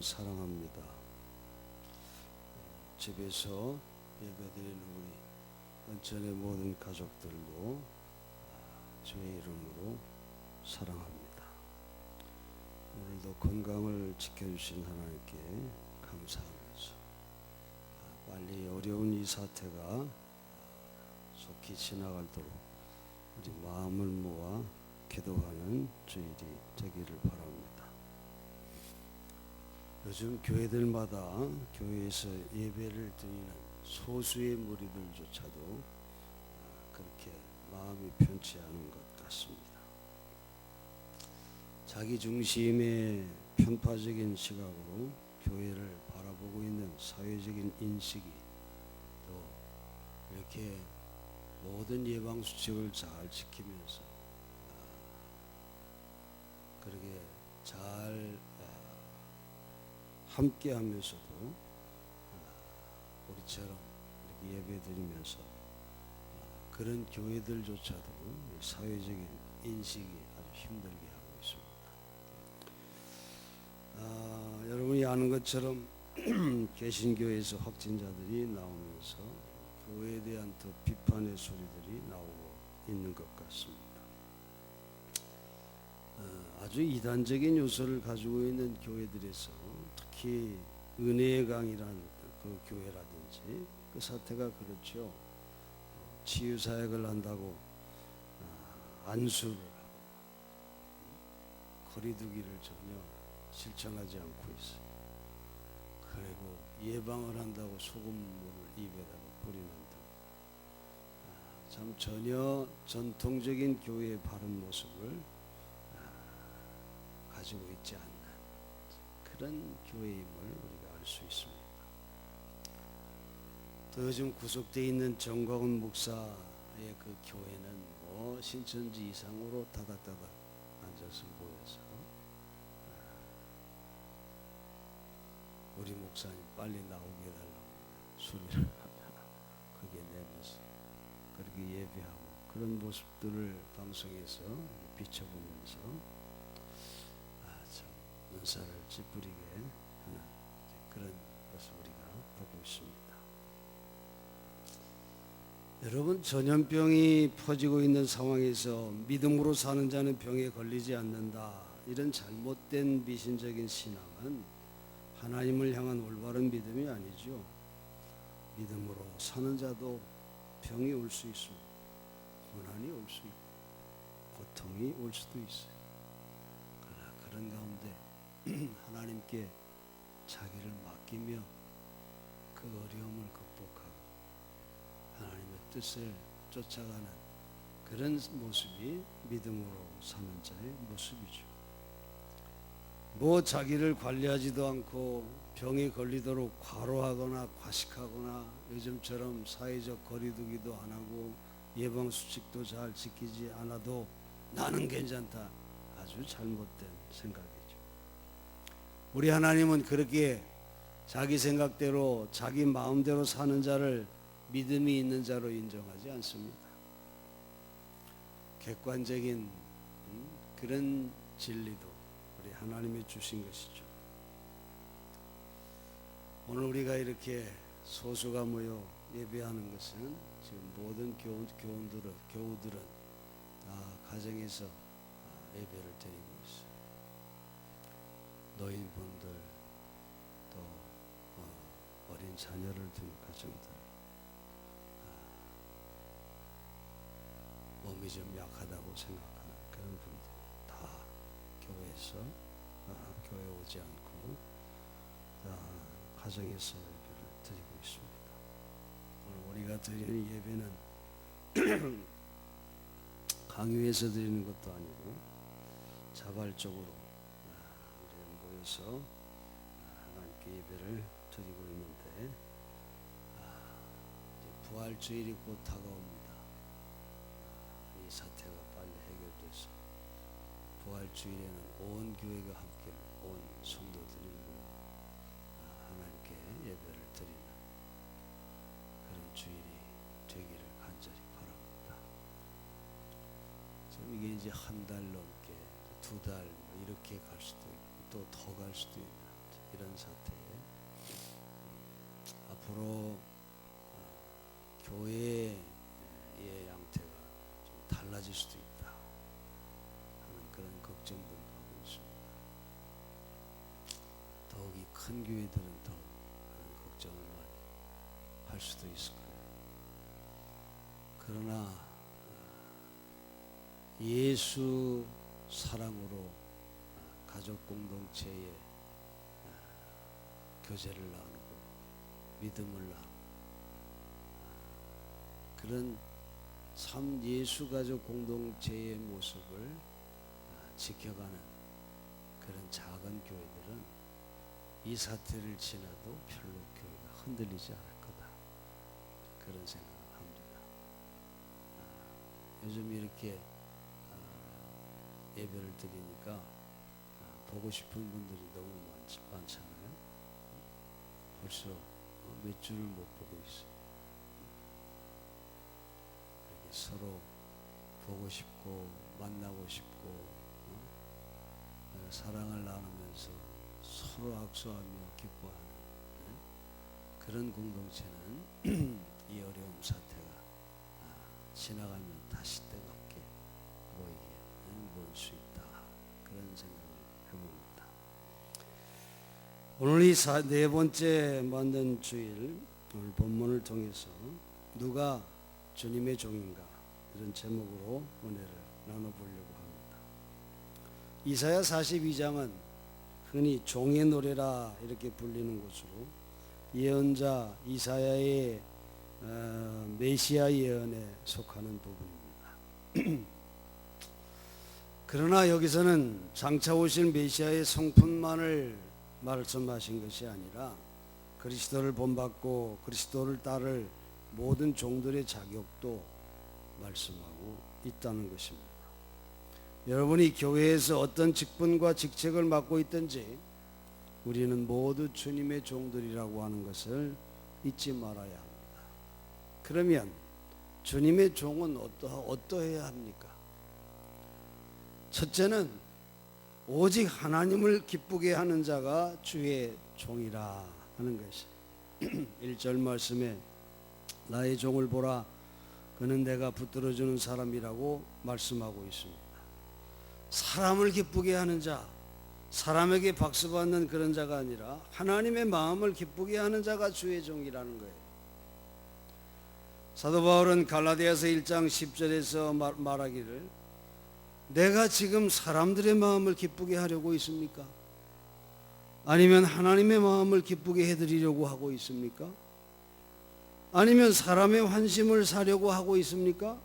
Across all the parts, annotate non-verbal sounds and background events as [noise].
사랑합니다. 집에서 예배드리는 우리 전의 모든 가족들도 주의 이름으로 사랑합니다. 오늘도 건강을 지켜주신 하나님께 감사하면서 빨리 어려운 이 사태가 속히 지나가도록 우리 마음을 모아 기도하는 주일이 되기를 바랍니다. 요즘 교회들마다 교회에서 예배를 드리는 소수의 무리들조차도 그렇게 마음이 편치 않은 것 같습니다. 자기 중심의 편파적인 시각으로 교회를 바라보고 있는 사회적인 인식이 또 이렇게 모든 예방 수칙을 잘 지키면서 아, 그렇게 잘 아, 함께 하면서도 아, 우리처럼 이렇게 예배 드리면서 아, 그런 교회들조차도 사회적인 인식이 아주 힘들게 하고 있습니다. 아, 여러분이 아는 것처럼 [clears throat] 개신교에서 확진자들이 나오면서 교회에 대한 더 비판의 소리들이 나오고 있는 것 같습니다. 어, 아주 이단적인 요소를 가지고 있는 교회들에서 특히 은혜의 강이라는 그 교회라든지 그 사태가 그렇죠. 어, 치유 사역을 한다고 아, 안수를 하고 거리두기를 전혀 실천하지 않고 있어요. 그리고 예방을 한다고 소금물을 입에다가 뿌리는 등, 아, 참 전혀 전통적인 교회의 바른 모습을 아, 가지고 있지 않는 그런 교회임을 우리가 알 수 있습니다. 또 요즘 구속되어 있는 정광훈 목사의 그 교회는 뭐 신천지 이상으로 다닥다닥 앉아서 모여서 우리 목사님 빨리 나오게 해달라고 소리를 [laughs] 그게 내면서 그렇게 예배하고 그런 모습들을 방송에서 비춰보면서 눈살을 찌푸리게 하는 그런 것을 우리가 보고 있습니다. 여러분 전염병이 퍼지고 있는 상황에서 믿음으로 사는 자는 병에 걸리지 않는다 이런 잘못된 미신적인 신앙은 하나님을 향한 올바른 믿음이 아니죠. 믿음으로 사는 자도 병이 올 수 있습니다. 고난이 올 수 있고 고통이 올 수도 있어요. 그러나 그런 가운데 [clears throat] 하나님께 자기를 맡기며 그 어려움을 극복하고 하나님의 뜻을 쫓아가는 그런 모습이 믿음으로 사는 자의 모습이죠. 뭐 자기를 관리하지도 않고 병에 걸리도록 과로하거나 과식하거나 요즘처럼 사회적 거리두기도 안 하고 예방 수칙도 잘 지키지 않아도 나는 괜찮다. 아주 잘못된 생각이죠. 우리 하나님은 그렇게 자기 생각대로 자기 마음대로 사는 자를 믿음이 있는 자로 인정하지 않습니다. 객관적인 음, 그런 진리도 우리 하나님이 주신 것이죠. 오늘 우리가 이렇게 소수가 모여 예배하는 것은 지금 모든 교원, 교원들은 교우들은 다 가정에서 아, 예배를 있어요. 노인분들 또 어, 어린 자녀를 둔 가정들 아, 몸이 좀 약하다고 생각하는 그런 분들 다 교회에서 아, 교회 오지 않고 다 가정에서 예배를 드리고 있습니다. 오늘 우리가 드리는 예배는 [clears throat] 강요해서 드리는 것도 아니고 자발적으로 아, 모여서 아, 하나님께 예배를 드리고 있는데 아, 부활주일이 곧 다가옵니다. 아, 이 사태가 빨리 해결돼서 부활주일에는 온 교회가 함께 온 성도들이 모여 아, 하나님께 예배를 드리는 그런 주일이 되기를 간절히 바랍니다. 지금 이게 이제 한 달 넘게 두달뭐 이렇게 갈 수도 있고 또 더 갈 수도 있는데 이런 사태에 음, 앞으로 어, 교회의 양태가 좀 달라질 수도 있다 하는 그런 걱정들도 하고 있습니다. 더욱이 큰 교회들은 더 그런 걱정을 많이 할 수도 있을 거예요. 그러나 어, 예수 사랑으로 어, 가족 공동체에 어, 교제를 나누고 믿음을 나누고 어, 그런 참 예수 가족 공동체의 모습을 어, 지켜가는 그런 작은 교회들은 이 사태를 지나도 별로 교회가 흔들리지 않을 거다 그런 생각을 합니다. 아, 요즘 이렇게 아, 예배를 드리니까 아, 보고 싶은 분들이 너무 많, 많잖아요. 벌써 어, 몇 주를 못 보고 있어요. 서로 보고 싶고 만나고 싶고 어? 어, 사랑을 나누면서 서로 악수하며 기뻐하는 어? 그런 공동체는 [clears throat] 이 어려움 사태가 아, 지나가면 다시 뜨겁게 보이게 볼수 있다 그런 생각 을 해봅니다. 오늘 이 네 번째 만든 주일 오늘 본문을 통해서 누가 주님의 종인가 이런 제목으로 은혜를 나눠보려고 합니다. 이사야 42장은 흔히 종의 노래라 이렇게 불리는 곳으로 예언자 이사야의 어, 메시아 예언에 속하는 부분입니다. [clears throat] 그러나 여기서는 장차 오실 메시아의 성품만을 말씀하신 것이 아니라 그리스도를 본받고 그리스도를 따를 모든 종들의 자격도 말씀하고 있다는 것입니다. 여러분이 교회에서 어떤 직분과 직책을 맡고 있든지 우리는 모두 주님의 종들이라고 하는 것을 잊지 말아야 합니다. 그러면 주님의 종은 어떠, 어떠해야 합니까? 첫째는 오직 하나님을 기쁘게 하는 자가 주의 종이라 하는 것이 [clears throat] 1절 말씀에 나의 종을 보라 그는 내가 붙들어주는 사람이라고 말씀하고 있습니다. 사람을 기쁘게 하는 자, 사람에게 박수 받는 그런 자가 아니라 하나님의 마음을 기쁘게 하는 자가 주의 종이라는 거예요. 사도 바울은 갈라디아서 1장 10절에서 말, 말하기를 내가 지금 사람들의 마음을 기쁘게 하려고 있습니까? 아니면 하나님의 마음을 기쁘게 해드리려고 하고 있습니까? 아니면 사람의 환심을 사려고 하고 있습니까?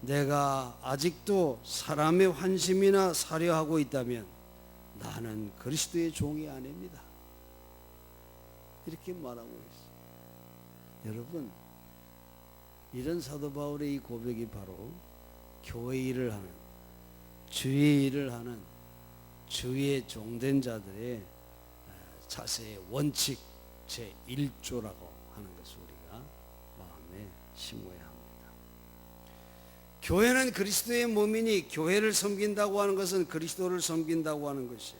내가 아직도 사람의 환심이나 사려 하고 있다면 나는 그리스도의 종이 아닙니다. 이렇게 말하고 있어요. 여러분, 이런 사도 바울의 이 고백이 바로 교회 일을 하는 주의 일을 하는 주의 종된 자들의 자세의 원칙 제 1조라고 하는 것을 우리가 마음에 심어야 합니다. 교회는 그리스도의 몸이니 교회를 섬긴다고 하는 것은 그리스도를 섬긴다고 하는 것이.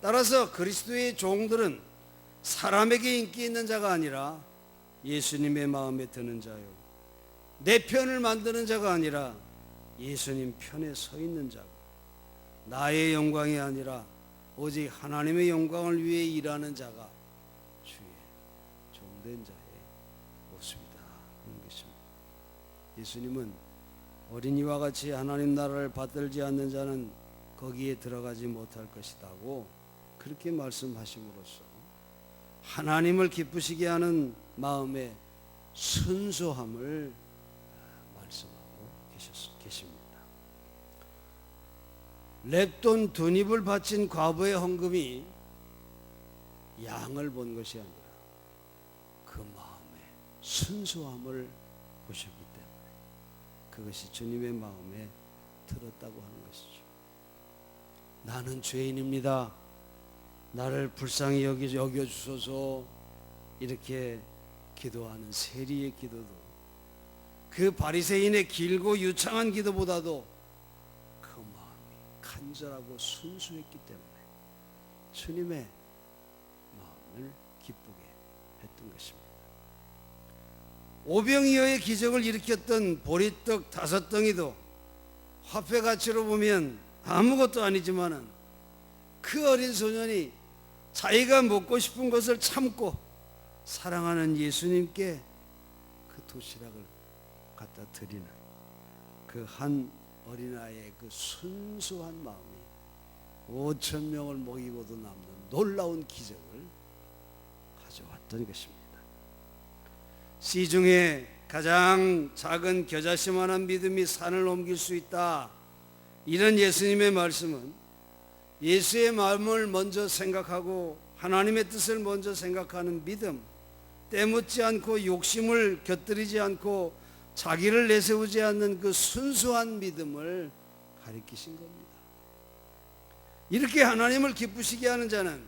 따라서 그리스도의 종들은 사람에게 인기 있는 자가 아니라 예수님의 마음에 드는 자요. 내 편을 만드는 자가 아니라 예수님 편에 서 있는 자고 나의 영광이 아니라 오직 하나님의 영광을 위해 일하는 자가 주의 종된 자의 모습이다 하는 것입니다. 예수님은 어린이와 같이 하나님 나라를 받들지 않는 자는 거기에 들어가지 못할 것이다고 그렇게 말씀하심으로써 하나님을 기쁘시게 하는 마음의 순수함을 계십니다. 랩돈 두 입을 바친 과부의 헌금이 양을 본 것이 아니라 그 마음의 순수함을 보셨기 때문에 그것이 주님의 마음에 들었다고 하는 것이죠. 나는 죄인입니다. 나를 불쌍히 여겨, 여겨주소서 이렇게 기도하는 세리의 기도도 그 바리새인의 길고 유창한 기도보다도 그 마음이 간절하고 순수했기 때문에 주님의 마음을 기쁘게 했던 것입니다. 오병이어의 기적을 일으켰던 보리떡 다섯 덩이도 화폐 가치로 보면 아무것도 아니지만은 그 어린 소년이 자기가 먹고 싶은 것을 참고 사랑하는 예수님께 그 도시락을 갖다 드리는 그 한 어린아이의 그 순수한 마음이 5천 명을 먹이고도 남는 놀라운 기적을 가져왔던 것입니다. 씨 중에 가장 작은 겨자씨만한 믿음이 산을 옮길 수 있다. 이런 예수님의 말씀은 예수의 마음을 먼저 생각하고 하나님의 뜻을 먼저 생각하는 믿음, 때묻지 않고 욕심을 곁들이지 않고 자기를 내세우지 않는 그 순수한 믿음을 가리키신 겁니다. 이렇게 하나님을 기쁘시게 하는 자는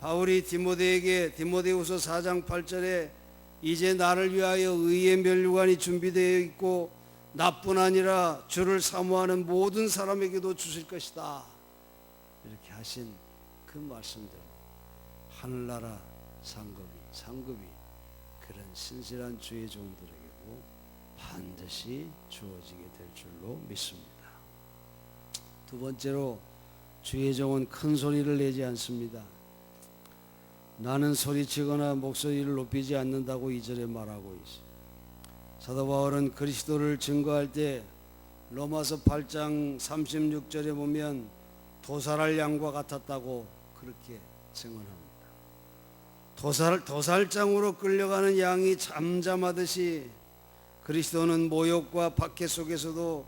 바울이 디모데에게 디모데후서 4장 8절에 이제 나를 위하여 의의 면류관이 준비되어 있고 나뿐 아니라 주를 사모하는 모든 사람에게도 주실 것이다. 이렇게 하신 그 말씀대로 하늘나라 상급이 상급이 그런 신실한 주의 종들에게도 반드시 주어지게 될 줄로 믿습니다. 두 번째로 주의 종은 큰 소리를 내지 않습니다. 나는 소리치거나 목소리를 높이지 않는다고 이절에 말하고 있어. 사도 바울은 그리스도를 증거할 때 로마서 8장 36절에 보면 도살할 양과 같았다고 그렇게 증언합니다. 도살 도살장으로 끌려가는 양이 잠잠하듯이 그리스도는 모욕과 박해 속에서도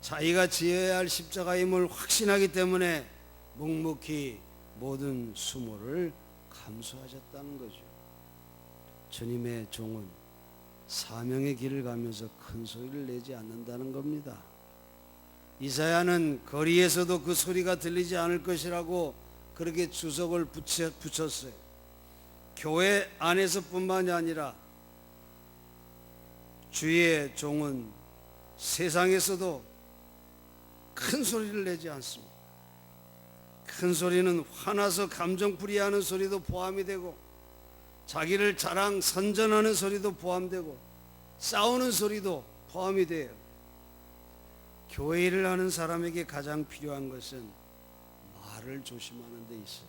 자기가 지어야 할 십자가임을 확신하기 때문에 묵묵히 모든 수모를 감수하셨다는 거죠. 주님의 종은 사명의 길을 가면서 큰 소리를 내지 않는다는 겁니다. 이사야는 거리에서도 그 소리가 들리지 않을 것이라고 그렇게 주석을 붙였어요. 교회 안에서뿐만이 아니라 주의 종은 세상에서도 큰 소리를 내지 않습니다. 큰 소리는 화나서 감정풀이하는 소리도 포함이 되고 자기를 자랑 선전하는 소리도 포함되고 싸우는 소리도 포함이 돼요. 교회 일을 하는 사람에게 가장 필요한 것은 말을 조심하는 데 있어요.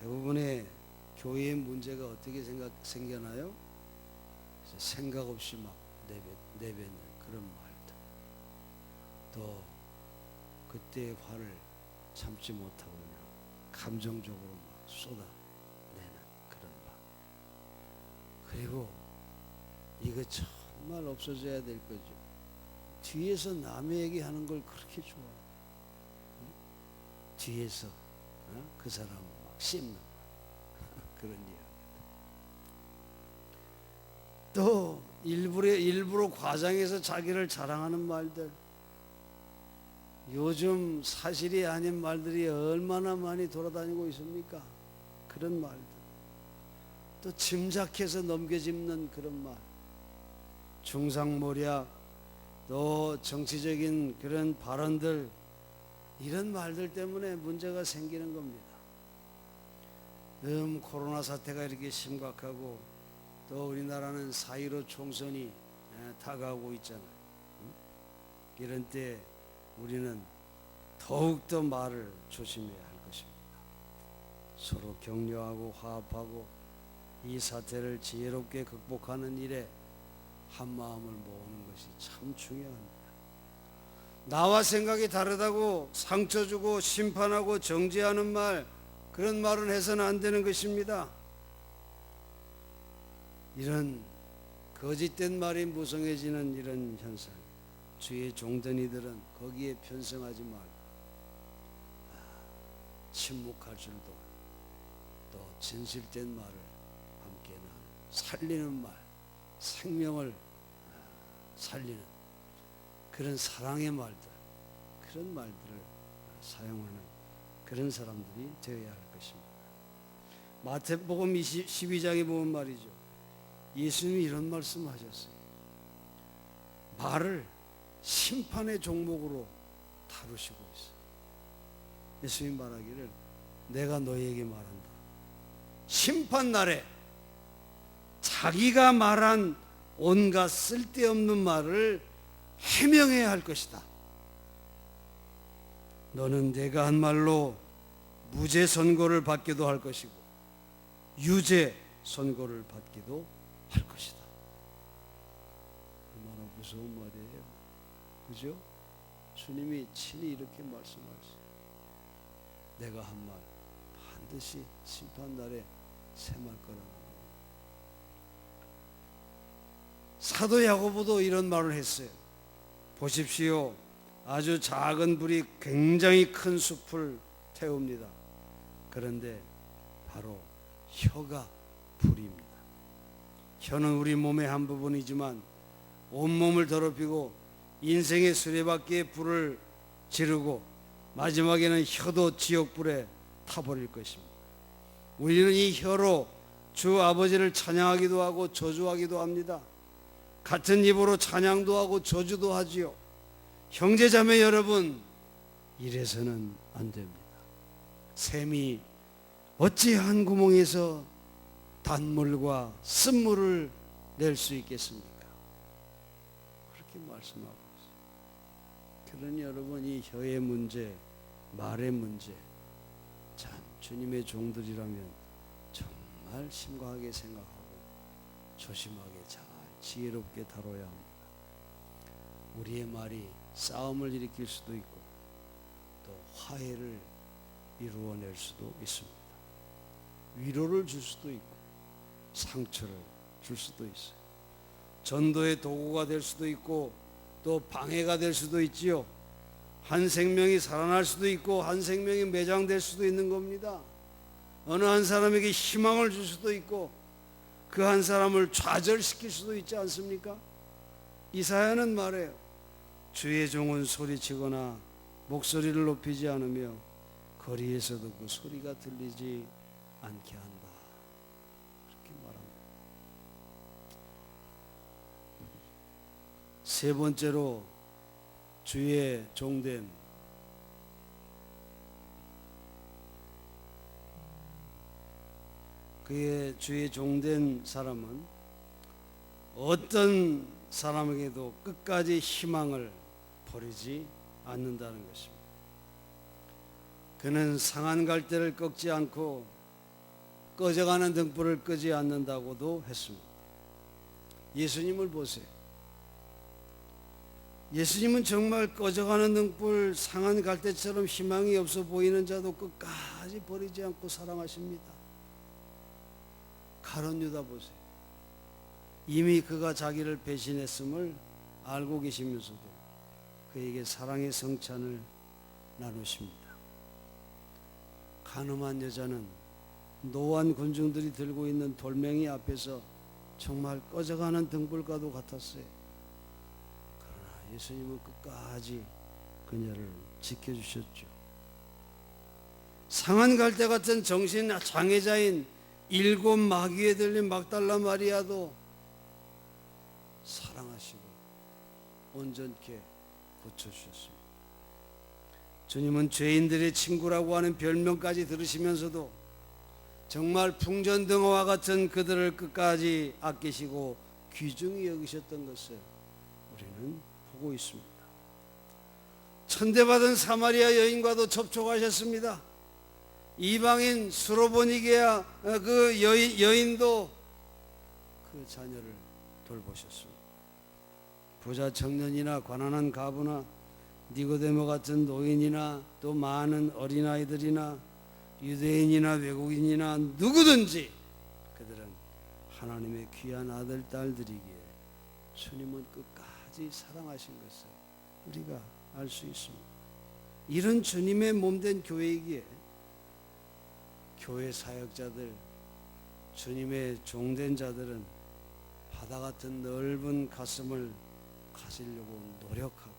대부분의 교회의 문제가 어떻게 생각, 생겨나요? 생각 없이 막 내뱉, 내뱉는 그런 말들. 또 그때의 화를 참지 못하고 그냥 감정적으로 막 쏟아내는 그런 말. 그리고 이거 정말 없어져야 될 거죠. 뒤에서 남의 얘기하는 걸 그렇게 좋아. 응? 뒤에서 어? 그 사람 막 씹는 말. [laughs] 그런 이야기. 또 일부러 일부러 과장해서 자기를 자랑하는 말들. 요즘 사실이 아닌 말들이 얼마나 많이 돌아다니고 있습니까? 그런 말들. 또 짐작해서 넘겨짚는 그런 말. 중상모략, 또 정치적인 그런 발언들, 이런 말들 때문에 문제가 생기는 겁니다. 음, 코로나 사태가 이렇게 심각하고 또 우리나라는 4.15 총선이 에, 다가오고 있잖아요. 응? 이런 때 우리는 더욱더 말을 조심해야 할 것입니다. 서로 격려하고 화합하고 이 사태를 지혜롭게 극복하는 일에 한 마음을 모으는 것이 참 중요합니다. 나와 생각이 다르다고 상처 주고 심판하고 정죄하는 말 그런 말은 해서는 안 되는 것입니다. 이런 거짓된 말이 무성해지는 이런 현상 주의 종된 이들은 거기에 편성하지 말고 아, 침묵할 줄도 또 진실된 말을 함께 나누 살리는 말 생명을 아, 살리는 그런 사랑의 말들 그런 말들을 사용하는 그런 사람들이 되어야 할 것입니다. 마태복음 12장에 보면 말이죠. 예수님이 이런 말씀하셨어요. 말을 심판의 종목으로 다루시고 있어요. 예수님 말하기를 내가 너희에게 말한다. 심판 날에 자기가 말한 온갖 쓸데없는 말을 해명해야 할 것이다. 너는 내가 한 말로 무죄 선고를 받기도 할 것이고 유죄 선고를 받기도 할 것이다. 얼마나 무서운 말이에요. 그죠? 주님이 친히 이렇게 말씀하셨어요. 내가 한 말 반드시 심판 날에 새말 거라고. 사도 야고보도 이런 말을 했어요. 보십시오. 아주 작은 불이 굉장히 큰 숲을 태웁니다. 그런데 바로 혀가 불입니다. 혀는 우리 몸의 한 부분이지만 온몸을 더럽히고 인생의 수레바퀴에 불을 지르고 마지막에는 혀도 지옥불에 타버릴 것입니다. 우리는 이 혀로 주 아버지를 찬양하기도 하고 저주하기도 합니다. 같은 입으로 찬양도 하고 저주도 하지요. 형제자매 여러분, 이래서는 안 됩니다. 샘이 어찌 한 구멍에서 단물과 쓴물을 낼 수 있겠습니까? 그렇게 말씀하고 있어요. 그러니 여러분 이 혀의 문제, 말의 문제, 참 주님의 종들이라면 정말 심각하게 생각하고 조심하게 잘 지혜롭게 다뤄야 합니다. 우리의 말이 싸움을 일으킬 수도 있고 또 화해를 이루어낼 수도 있습니다. 위로를 줄 수도 있고 상처를 줄 수도 있어요. 전도의 도구가 될 수도 있고 또 방해가 될 수도 있지요. 한 생명이 살아날 수도 있고 한 생명이 매장될 수도 있는 겁니다. 어느 한 사람에게 희망을 줄 수도 있고 그 한 사람을 좌절시킬 수도 있지 않습니까? 이사야는 말해요. 주의 종은 소리치거나 목소리를 높이지 않으며 거리에서도 그 소리가 들리지 않게 한다. 세 번째로 주의 종됨. 그의 주의 종된 사람은 어떤 사람에게도 끝까지 희망을 버리지 않는다는 것입니다. 그는 상한 갈대를 꺾지 않고 꺼져가는 등불을 끄지 않는다고도 했습니다. 예수님을 보세요. 예수님은 정말 꺼져가는 등불 상한 갈대처럼 희망이 없어 보이는 자도 끝까지 버리지 않고 사랑하십니다. 가론 유다 보세요. 이미 그가 자기를 배신했음을 알고 계시면서도 그에게 사랑의 성찬을 나누십니다. 가늠한 여자는 노한 군중들이 들고 있는 돌멩이 앞에서 정말 꺼져가는 등불과도 같았어요. 예수님은 끝까지 그녀를 지켜주셨죠. 상한 갈대 같은 정신 장애자인 일곱 마귀에 들린 막달라 마리아도 사랑하시고 온전케 고쳐주셨습니다. 주님은 죄인들의 친구라고 하는 별명까지 들으시면서도 정말 풍전등어와 같은 그들을 끝까지 아끼시고 귀중히 여기셨던 것을 우리는 보고 있습니다. 천대받은 사마리아 여인과도 접촉하셨습니다. 이방인 수로보니게야 그 여인, 여인도 그 자녀를 돌보셨습니다. 부자 청년이나 가난한 가부나 니고데모 같은 노인이나 또 많은 어린아이들이나 유대인이나 외국인이나 누구든지 그들은 하나님의 귀한 아들 딸들이기에 주님은 끝까지 사랑하신 것을 우리가 알 수 있습니다. 이런 주님의 몸된 교회이기에 교회 사역자들 주님의 종된 자들은 바다 같은 넓은 가슴을 가지려고 노력하고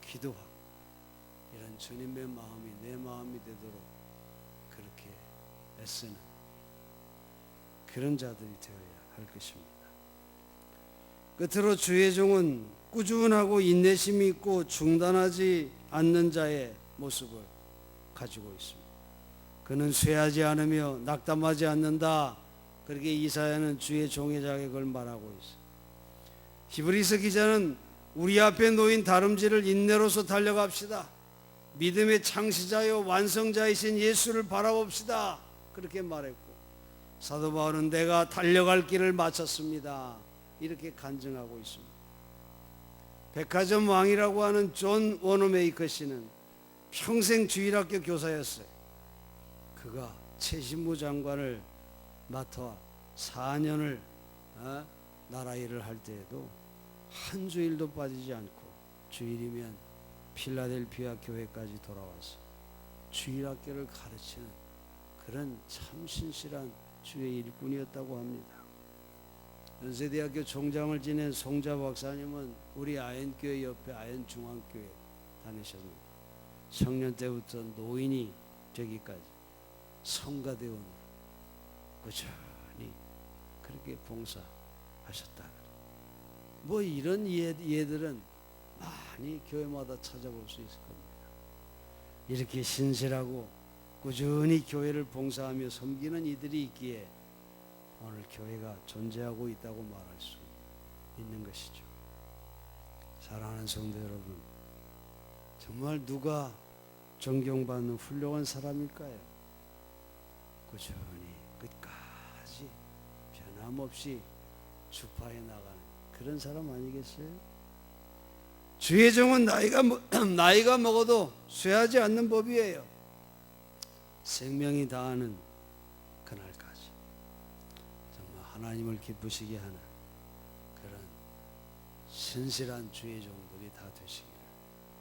기도하고 이런 주님의 마음이 내 마음이 되도록 그렇게 애쓰는 그런 자들이 되어야 할 것입니다. 끝으로 주의 종은 꾸준하고 인내심이 있고 중단하지 않는 자의 모습을 가지고 있습니다. 그는 쇠하지 않으며 낙담하지 않는다. 그렇게 이사야는 주의 종의 자격을 말하고 있어. 히브리서 기자는 우리 앞에 놓인 다름질을 인내로서 달려갑시다. 믿음의 창시자요 완성자이신 예수를 바라봅시다. 그렇게 말했고 사도 바울은 내가 달려갈 길을 마쳤습니다. 이렇게 간증하고 있습니다. 백화점 왕이라고 하는 존 워너메이커 씨는 평생 주일학교 교사였어요. 그가 최신무 장관을 맡아 4년을 어? 나라 일을 할 때에도 한 주일도 빠지지 않고 주일이면 필라델피아 교회까지 돌아와서 주일학교를 가르치는 그런 참 신실한 주의 일꾼이었다고 합니다. 연세대학교 총장을 지낸 송자 박사님은 우리 아연교회 옆에 아연중앙교회 다니셨습니다. 청년 때부터 노인이 되기까지 성가대원으로 꾸준히 그렇게 봉사하셨다. 뭐 이런 예, 예들은 많이 교회마다 찾아볼 수 있을 겁니다. 이렇게 신실하고 꾸준히 교회를 봉사하며 섬기는 이들이 있기에 오늘 교회가 존재하고 있다고 말할 수 있는 것이죠. 사랑하는 성도 여러분, 정말 누가 존경받는 훌륭한 사람일까요? 꾸준히 끝까지 변함없이 주파해 나가는 그런 사람 아니겠어요? 주의 종은 나이가 먹- [clears throat] 나이가 먹어도 쇠하지 않는 법이에요. 생명이 다하는 하나님을 기쁘시게 하는 그런 신실한 주의 종들이 다 되시기를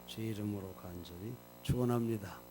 주의 이름으로 간절히 축원합니다.